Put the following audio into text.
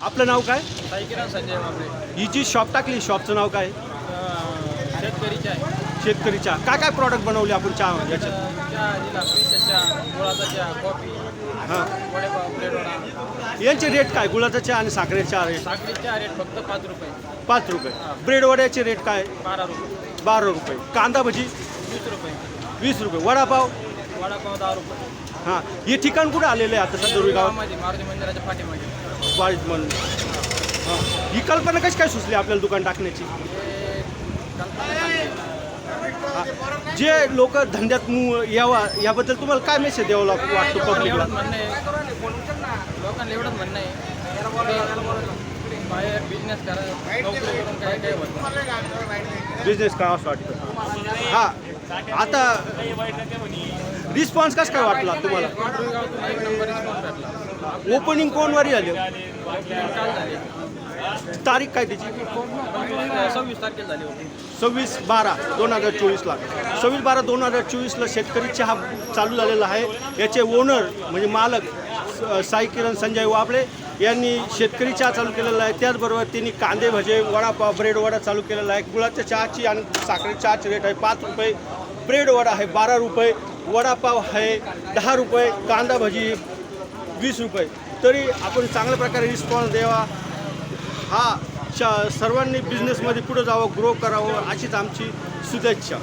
आपलं नाव काय? संजय ही जी शॉप टाकली शॉपचं नाव काय? शेतकरी चहा काय काय प्रॉडक्ट बनवले आपण चहा याच्यात? चहा दिला स्पेशल चहा गुळाचा चहा कॉफी हां. वडेपाव ब्रेड वडा. यांचे रेट काय? गुळाचा चहा आणि साखरेचा चहा रेट साखरी चहा रेट फक्त पाच रुपये. पाच रुपये. ब्रेड वड्याचे रेट काय? बारा रुपये. बारा रुपये. कांदा भजी? वीस रुपये. वीस रुपये. वडापाव? वडापाव दहा रुपये. हां. हे ठिकाण कुठं आलेलं आहे आता गावात गावामध्ये मारुती मंदिराच्या पाठीमागे. वाईट म्हणून. हां. ही कल्पना कशी काय सुचली आपल्याला दुकान टाकण्याची? हे. जे लोक धंद्यात मु यावा याबद्दल तुम्हाला काय मेसेज द्यावा लाग- वाटतो लोकांना पब्लिकला एवढंच म्हणणं आहे. लोकांना एवढंच म्हणणं आहे. की बाहेर बिझनेस करा नोकरी करून काय काय होत नाही. बिझनेस का असं वाटतं. हा. आता रिस्पॉन्स कसं काय वाटला तुम्हाला? ओपनिंग कोणवारी झाली तारीख काय त्याची? सव्वीस तारखेला झाली होती. सव्वीस बारा दोन हजार चोवीसला. सव्वीस बारा दोन हजार चोवीसला शेतकरी चहा चालू झालेला आहे. याचे ओनर म्हणजे मालक साई किरण संजय वाबळे यांनी शेतकरी चहा चालू केलेला आहे. त्याचबरोबर त्यांनी कांदे भजे वडापाव ब्रेड वडा चालू केलेला आहे. गुळाच्या चहाची आणि साखरे चहाची रेट आहे पाच रुपये. ब्रेड वडा आहे बारा रुपये. वडापाव आहे दहा रुपये कांदा भजी वीस रुपये. तरी आपण चांगल्या प्रकारे रिस्पॉन्स द्यावा. हा श सर्वांनी बिझनेसमध्ये पुढं जावं ग्रो करावं अशीच आमची शुभेच्छा.